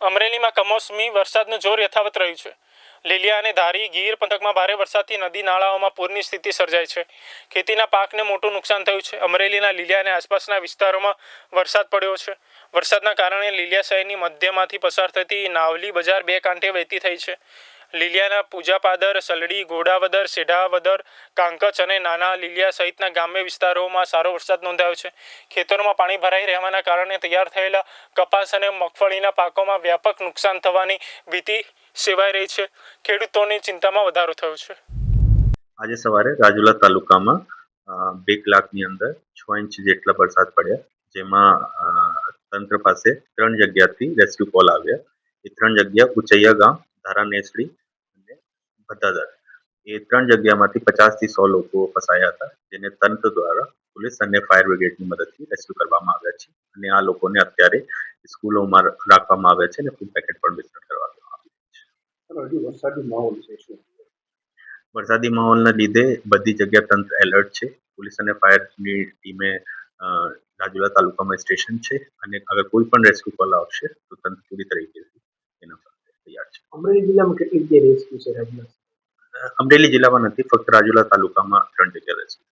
અમરેલીમાં કમોસમી વરસાદનું જોર યથાવત રહ્યું છે. લીલિયા અને ધારી ગીર પંથકમાં ભારે વરસાદથી નદી નાળાઓમાં પૂરની સ્થિતિ સર્જાઈ છે. ખેતીના પાકને મોટું નુકસાન થયું છે. અમરેલીના લીલિયા અને આસપાસના વિસ્તારોમાં વરસાદ પડ્યો છે. વરસાદના કારણે લીલિયા શહેરની મધ્યમાંથી પસાર થતી નાવલી બજાર બે કાંઠે વહેતી થઈ છે. લીલિયાના પૂજાપાદર, સલડી, ઘોડાવદર, સેઢાવદર, કાંકચ અને નાના લીલિયા સહિતના ગ્રામ્ય વિસ્તારોમાં સારો વરસાદ નોંધાયો છે. ખેતરોમાં પાણી ભરાઈ રહેવાના કારણે તૈયાર થયેલા કપાસ અને મગફળીના પાકોમાં વ્યાપક નુકસાન થવાની ભીતિ સેવાઈ રહી છે. ખેડૂતોની ચિંતામાં વધારો થયો છે. આજે સવારે રાજુલા તાલુકામાં બે કલાકની અંદર છ ઇંચ જેટલા વરસાદ પડ્યા, જેમાં તંત્ર પાસે ત્રણ જગ્યાથી રેસ્ક્યુ કોલ આવ્યા. એ ત્રણ જગ્યા ઉચૈયા ગામ, ધારા નેસડી ભદ્દાદર એ ત્રણ જગ્યામાંથી પચાસથી સો લોકો ફસાયા હતા જેને તંત્ર દ્વારા પોલીસ અને ફાયર બ્રિગેડની મદદથી રેસ્ક્યુ કરવામાં આવ્યા છે. અને આ લોકોને અત્યારે સ્કૂલોમાં રાખવામાં આવ્યા છે અને ફૂડ પેકેટ પણ વિતરણ કરવામાં આવ્યું છે. વરસાદી માહોલ છે શું? વરસાદી માહોલના લીધે બધી જગ્યા તંત્ર એલર્ટ છે. પોલીસ અને ફાયરની ટીમે રાજુલા તાલુકામાં સ્ટેશન છે અને અગર કોઈ પણ રેસ્ક્યુ કોલ આવશે તો તંત્ર પૂરી તરીકે એના તૈયાર છે. અમરેલી જિલ્લામાં કેટલી જગ્યાએ રેસ્ક્યુ છે અ, અમરેલી જિલ્લામાં નથી ફક્ત રાજુલા તાલુકામાં ત્રણ જગ્યા રેસ્ક્યુ